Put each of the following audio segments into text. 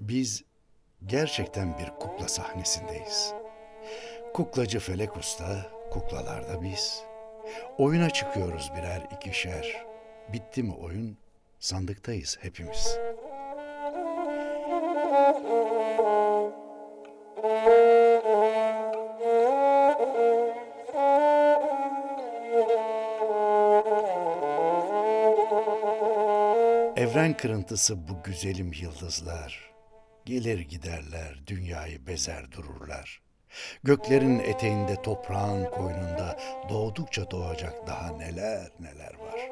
Biz gerçekten bir kukla sahnesindeyiz. Kuklacı Felek Usta, kuklalar da biz. Oyuna çıkıyoruz birer ikişer. Bitti mi oyun? Sandıktayız hepimiz. Evren kırıntısı bu güzelim yıldızlar. Gelir giderler, dünyayı bezer dururlar. Göklerin eteğinde toprağın koynunda doğdukça doğacak daha neler neler var.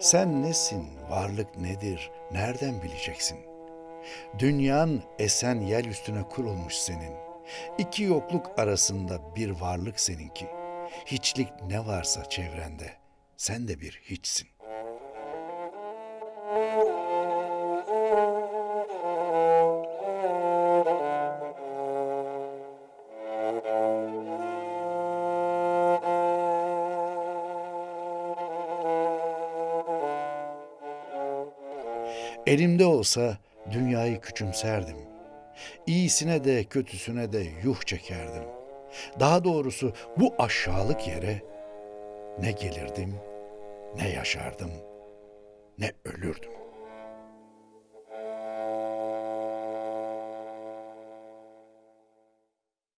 Sen nesin, varlık nedir, nereden bileceksin? Dünyan esen yer üstüne kurulmuş senin. İki yokluk arasında bir varlık seninki. Hiçlik ne varsa çevrende, sen de bir hiçsin. Elimde olsa dünyayı küçümserdim. İyisine de kötüsüne de yuh çekerdim. Daha doğrusu bu aşağılık yere ne gelirdim, ne yaşardım, ne ölürdüm.